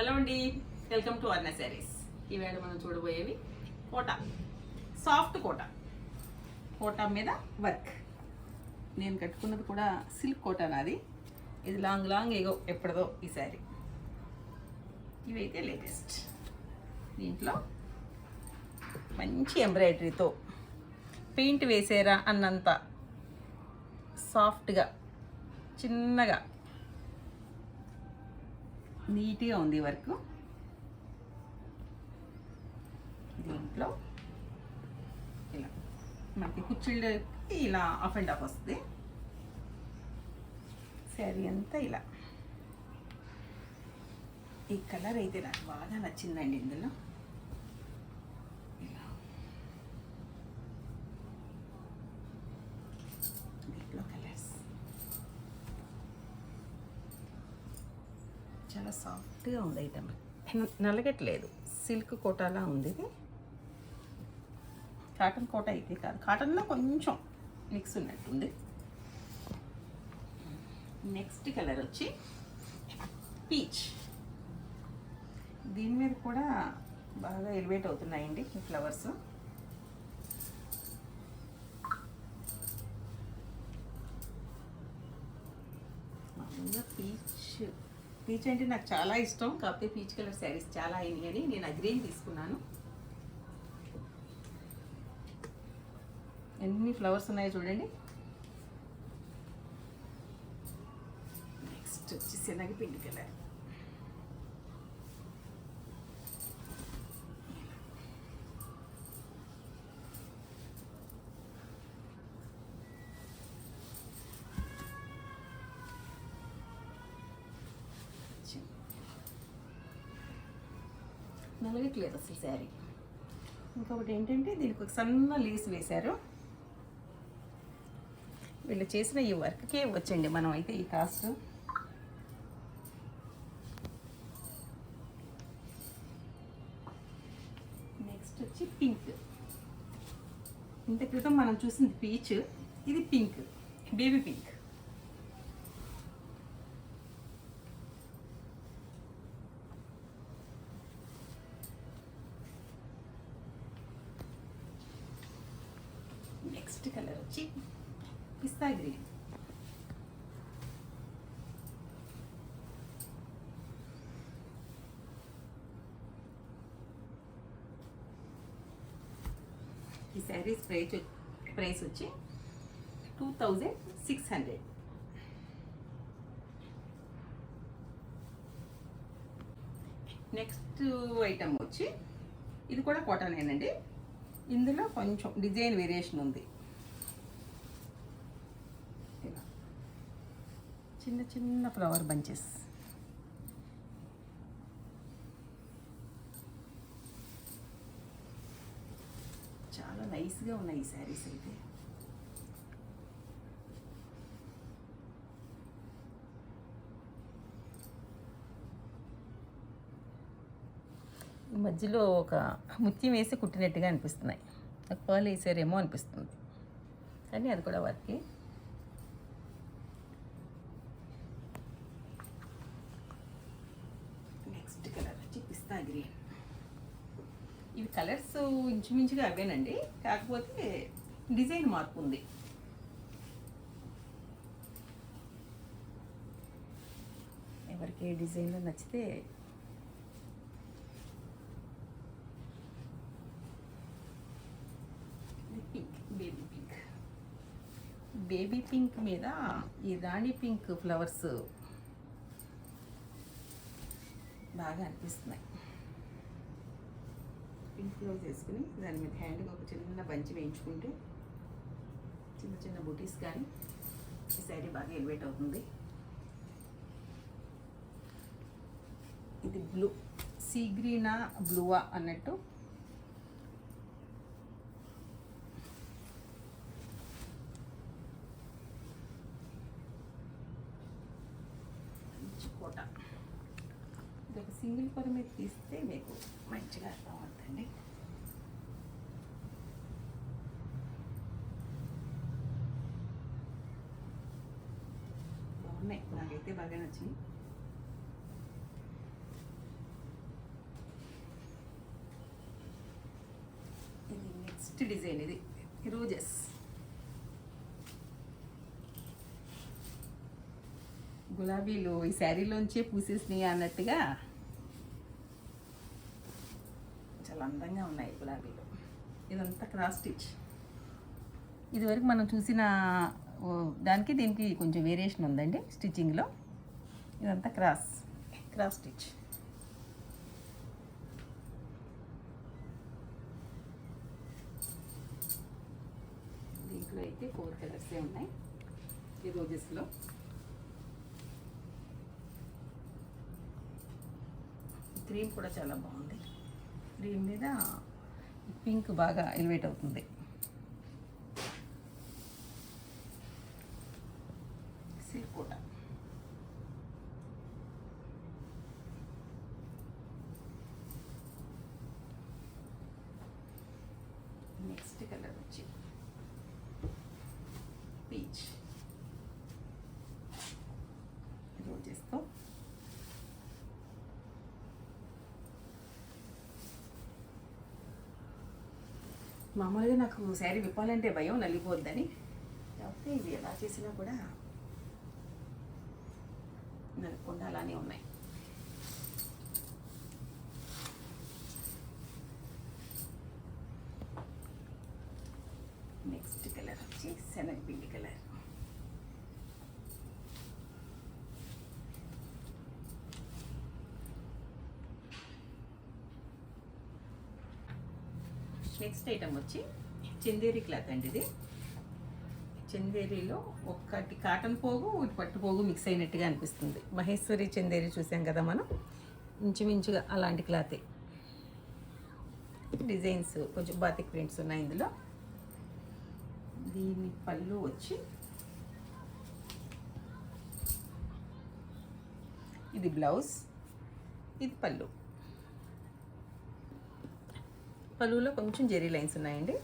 Hello అండి. Welcome to అర్ణ saris ఈవేళ మనం చూడబోయేవి కోట. సాఫ్ట్ కోట. కోట మీద వర్క్ నేను కట్టుకున్నది కూడా సిల్క్ కోట నాది. ఇది లాంగ్ లాంగ్ ఏగో ఎప్పటిదో ఈ శారీ ఇవైతే లేటెస్ట్ దీంట్లో మంచి ఎంబ్రాయిడరీతో పెయింట్ వేసారా అన్నంత సాఫ్ట్గా చిన్నగా నీట్గా ఉంది వర్క్. దీంట్లో ఇలా మనకి కుచ్చిళ్ళకి ఇలా ఆఫ్ అండ్ ఆఫ్ వస్తుంది. శారీ అంతా ఇలా. ఈ కలర్ అయితే నాకు బాగా నచ్చిందండి ఇందులో ఇలా దీంట్లో కలర్స్ చాలా సాఫ్ట్గా ఉంది ఐటమ్ నలగట్లేదు. సిల్క్ కోటాలా ఉంది ఇది? కాటన్ కోట అయితే కాదు. కాటన్లో కొంచెం మిక్స్ ఉన్నట్టుంది. నెక్స్ట్ కలర్ వచ్చి పీచ్ దీని మీద కూడా బాగా ఎలివేట్ అవుతున్నాయండి ఈ ఫ్లవర్స్ మామూలుగా పీచ్ పీచ్ అంటే నాకు చాలా ఇష్టం. కాకపోతే పీచ్ కలర్ శారీస్ చాలా అయినాయి అని నేను అగ్రీన్ తీసుకున్నాను. ఎన్ని ఫ్లవర్స్ ఉన్నాయో చూడండి. నెక్స్ట్ వచ్చి శనగపిండి కలర్. నలగట్లేదు అసలు శారీ. ఇంకొకటి ఏంటంటే దీనికి ఒక సన్న లేస్ వేశారు. వీళ్ళు చేసిన ఈ వర్క్కే వచ్చండి మనం అయితే ఈ కాస్ట్. నెక్స్ట్ వచ్చి పింక్. ఇంత క్రితం మనం చూసింది పీచ్ ఇది pink baby pink next colour వచ్చి పిస్తా గ్రీన్ ఈ శారీస్ ప్రైస్ ప్రైస్ వచ్చి two thousand six hundred. Next item వచ్చి ఇది కూడా కాటనేనండి ఇందులో కొంచెం డిజైన్ వేరియేషన్ ఉంది. చిన్న చిన్న ఫ్లవర్ బంచెస్ చాలా నైస్గా ఉన్నాయి ఈ శారీస్ అయితే. ఈ మధ్యలో ఒక ముత్యం వేసి కుట్టినట్టుగా అనిపిస్తున్నాయి. ఒక పర్ల్ వేసారేమో అనిపిస్తుంది. కానీ అది కూడా వర్కే. నెక్స్ట్ కలర్ వచ్చి పిస్తా గ్రీన్. ఇవి కలర్స్ ఇంచుమించుగా అవేనండి. కాకపోతే డిజైన్ మార్పు ఉంది. ఎవరికి ఏ డిజైన్లో నచ్చితే pink baby pink. Baby pink మీద ఈ రాణి పింక్ ఫ్లవర్స్ బాగా అనిపిస్తున్నాయి. పింక్ ఫ్లవర్స్ వేసుకుని దాని మీద హ్యాండ్గా ఒక చిన్న బంచి వేయించుకుంటే చిన్న చిన్న బూటీస్ కానీ ఈ శారీ బాగా ఎలివేట్ అవుతుంది. ఇది బ్లూ సీ గ్రీనా బ్లూవా అన్నట్టు. కోట. ఇది ఒక సింగిల్ పొర మీద తీస్తే మీకు మంచిగా అర్థం చూడండి బాగున్నాయి. నాకైతే బాగా నచ్చింది నెక్స్ట్ డిజైన్ ఇది. రోజెస్. గులాబీలు ఈ శారీలోంచే పూసేసినాయి అన్నట్టుగా చాలా అందంగా ఉన్నాయి గులాబీలు. ఇదంతా క్రాస్ స్టిచ్ ఇదివరకు మనం చూసిన దానికి దీనికి కొంచెం వేరియేషన్ ఉందండి స్టిచ్చింగ్లో ఇదంతా క్రాస్ క్రాస్ స్టిచ్ దీంట్లో అయితే ఫోర్ కలర్సే ఉన్నాయి. ఈ రోజెస్లో. క్రీమ్ కూడా చాలా బాగుంది. క్రీమ్ మీద పింక్ బాగా ఎలివేట్ అవుతుంది. సిల్క్ కూడా నెక్స్ట్ కలర్ వచ్చి పీచ్. మామూలుగా నాకు శారీ విప్పాలంటే భయం నలిగిపోద్దని. కాకపోతే ఇది ఎలా చేసినా కూడా నలుపుకుండా అలానే ఉన్నాయి. నెక్స్ట్ కలర్ వచ్చి శనగపిండి కలర్ నెక్స్ట్ ఐటమ్ వచ్చి చందేరి క్లాత్ అండి ఇది. చందేరిలో ఒకటి కాటన్ పోగు ఒకటి పట్టు పోగు మిక్స్ అయినట్టుగా అనిపిస్తుంది. మహేశ్వరి చందేరి చూసాం కదా మనం? ఇంచుమించుగా అలాంటి క్లాతే. డిజైన్స్ కొంచెం బాతిక్ ప్రింట్స్ ఉన్నాయి ఇందులో. దీని పళ్ళు వచ్చి ఇది బ్లౌజ్ ఇది పళ్ళు. పళ్ళులో కొంచెం జెరీ లైన్స్ ఉన్నాయండి.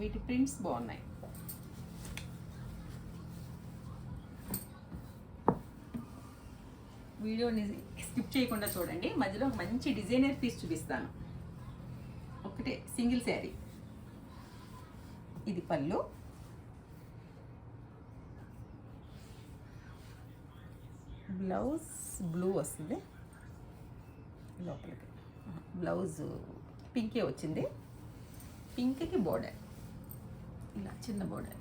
వీటి ప్రింట్స్ బాగున్నాయి. వీడియోని స్కిప్ చేయకుండా చూడండి. మధ్యలో ఒక మంచి డిజైనర్ పీస్ చూపిస్తాను. ఒకటే సింగిల్ శారీ. ఇది పళ్ళు. బ్లౌజ్ బ్లూ వస్తుంది. లోపలికి. బ్లౌజ్ పింకే వచ్చింది. పింక్కి బోర్డర్ ఇలా చిన్న బోర్డర్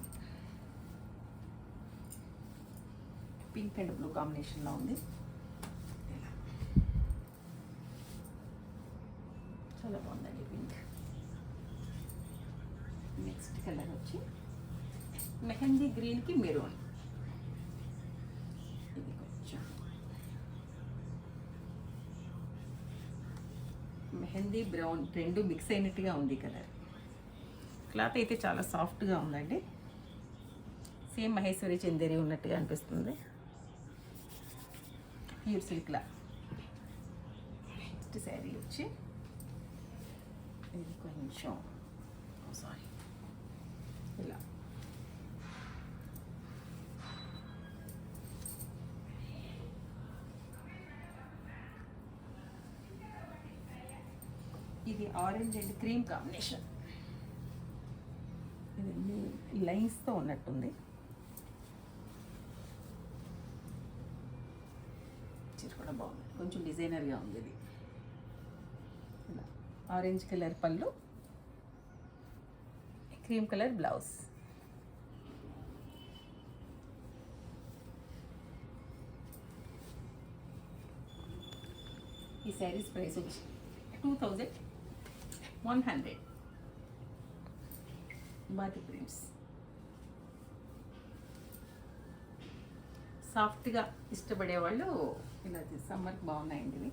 పింక్ అండ్ బ్లూ కాంబినేషన్లో ఉంది. ఇలా. చాలా బాగుందండి పింక్. నెక్స్ట్ కలర్ వచ్చి మెహందీ గ్రీన్కి మెరూన్ ఇది కొంచెం మెహందీ బ్రౌన్ రెండు మిక్స్ అయినట్టుగా ఉంది కలర్. క్లాత్ అయితే చాలా సాఫ్ట్గా ఉందండి. సేమ్ మహేశ్వరి చందేరి ఉన్నట్టుగా అనిపిస్తుంది. ప్యూర్ సిల్క్లా నెక్స్ట్ శారీ వచ్చి ఇది కొంచెం oh, సారీ ఇలా. ఇది ఆరెంజ్ అండ్ క్రీమ్ కాంబినేషన్ ఇది లైన్స్తో ఉన్నట్టుంది. చీర కూడా బాగుంది. కొంచెం డిజైనర్గా ఉంది ఇది. ఆరెంజ్ కలర్ పళ్ళు క్రీమ్ కలర్ బ్లౌజ్ ఈ శారీస్ ప్రైస్ వచ్చి టూ థౌజండ్ వన్ హండ్రెడ్ బాతి ప్రింట్స్ సాఫ్ట్గా ఇష్టపడే వాళ్ళు ఇలా సమ్మర్కి బాగున్నాయండి ఇవి.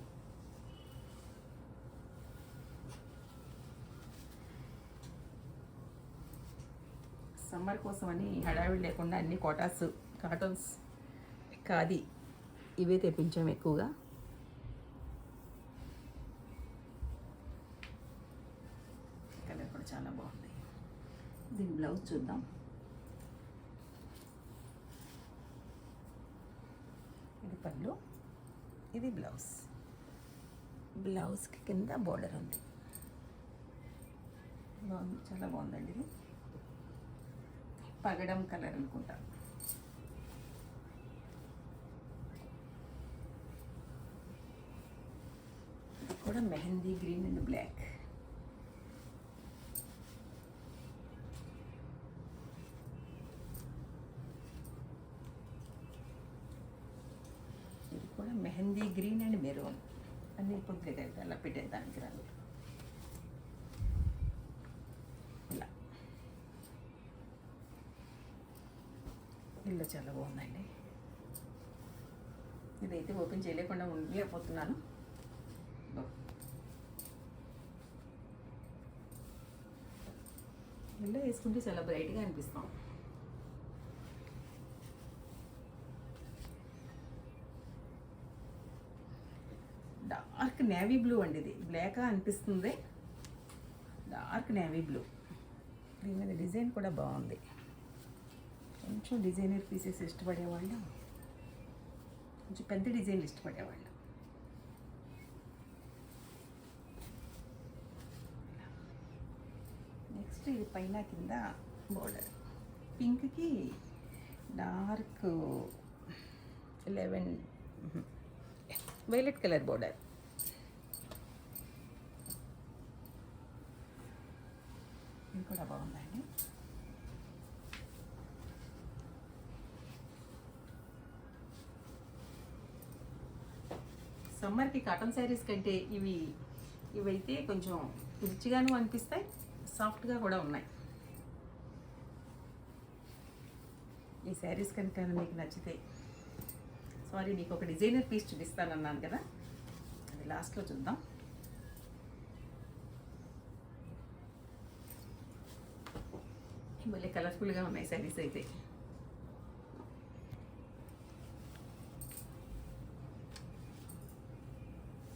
సమ్మర్ కోసం అని హడావిడి లేకుండా అన్ని కోటాస్ కాటన్స్ కాది ఇవే తెప్పించాము ఎక్కువగా కలర్ కూడా చాలా బాగుంది దీని బ్లౌజ్ చూద్దాం. ఇది పళ్ళు ఇది బ్లౌజ్. బ్లౌజ్కి కింద బోర్డర్ ఉంది. బాగుంది చాలా బాగుందండి ఇది. పగడం కలర్ అనుకుంటా. కూడా మెహందీ గ్రీన్ అండ్ బ్లాక్ ఇది కూడా మెహందీ గ్రీన్ అండ్ మెరూన్ అన్ని అయితే అలా పెట్టేదానికి రంగు ఇలా. ఇల్లు చాలా బాగుందండి ఇదైతే ఓపెన్ చేయలేకుండా ఉండలేకపోతున్నాను ఇల్లు వేసుకుంటే చాలా బ్రైట్గా అనిపిస్తాం డార్క్ నేవీ బ్లూ అండి ఇది. బ్లాక్గా అనిపిస్తుంది. Dark navy blue. దీని మీద డిజైన్ కూడా బాగుంది. కొంచెం డిజైనర్ పీసెస్ ఇష్టపడేవాళ్ళు కొంచెం పెద్ద డిజైన్లు ఇష్టపడేవాళ్ళు. నెక్స్ట్ ఇది పైన కింద బోర్డర్. పింక్కి dark lavender violet colour border. ఇది కూడా బాగుందండి సమ్మర్కి కాటన్ శారీస్ కంటే ఇవి ఇవైతే కొంచెం రిచ్గాను అనిపిస్తాయి సాఫ్ట్గా కూడా ఉన్నాయి. ఈ శారీస్ కనుక మీకు నచ్చితే సారీ నీకు ఒక డిజైనర్ పీస్ చూపిస్తానన్నాను కదా. అది లాస్ట్లో చూద్దాం. భలే కలర్ఫుల్గా ఉన్నాయి శారీస్ అయితే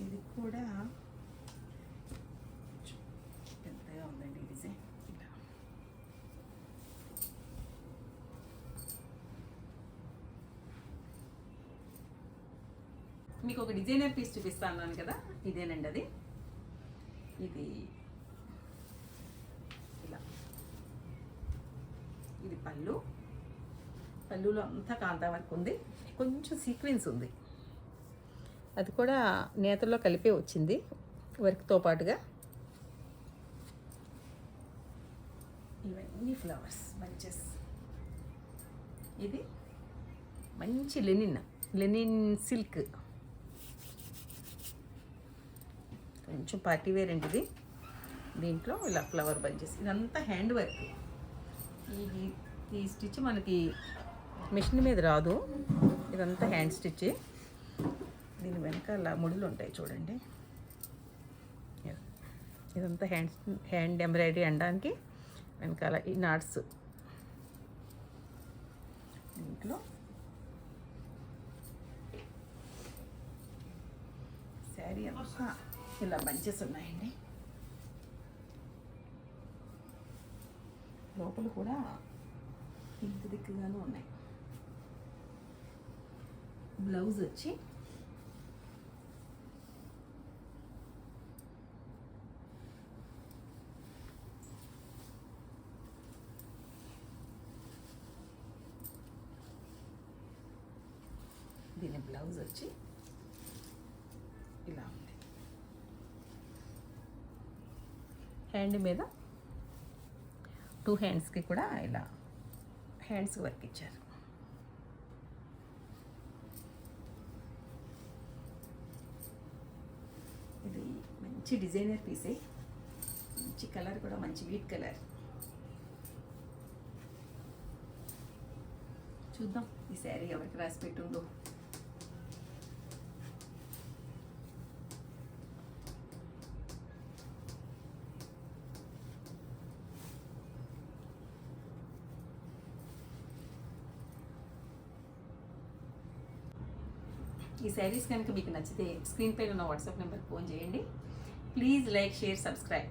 ఇది కూడా పెద్దగా ఉందండి ఈ డిజైన్ మీకు ఒక డిజైనర్ పీస్ చూపిస్తాను ఉన్నాను కదా ఇదేనండి అది ఇది ఇలా ఇది పళ్ళు. పళ్ళులో అంతా కాంతా వర్క్ ఉంది. కొంచెం సీక్వెన్స్ ఉంది. అది కూడా నేతల్లో కలిపే వచ్చింది వర్క్తో పాటుగా. ఇవన్నీ ఫ్లవర్స్ బంచెస్ ఇది మంచి లెనిన్ లెనిన్ సిల్క్ కొంచెం పార్టీ వేర్ అండి ఇది. దీంట్లో ఇలా ఫ్లవర్ బంచెస్ ఇదంతా హ్యాండ్ వర్క్ ఈ ఈ స్టిచ్ మనకి మిషన్ మీద రాదు. ఇదంతా హ్యాండ్ స్టిచ్. దీని వెనకాల ముడులు ఉంటాయి చూడండి. ఇదంతా హ్యాండ్ హ్యాండ్ ఎంబ్రాయిడరీ అనడానికి వెనకాల ఈ నాట్స్. దీంట్లో శారీ అంతా ఇలా బంచెస్ ఉన్నాయండి. లోపల కూడా ఇంత దిక్కుగాను ఉన్నాయి. బ్లౌజ్ వచ్చి దీని బ్లౌజ్ వచ్చి ఇలా ఉంది. హ్యాండ్ మీద టూ హ్యాండ్స్కి కూడా ఇలా హ్యాండ్స్ వర్క్ ఇచ్చారు. ఇది మంచి డిజైనర్ పీసే. మంచి కలర్ కూడా మంచి వీట్ కలర్. చూద్దాం ఈ శారీ ఎవరికి రాసి పెట్టుందో. శారీస్ కనుక మీకు నచ్చితే స్క్రీన్ పైన ఉన్న వాట్సాప్ నెంబర్ ఫోన్ చేయండి. Please like share subscribe.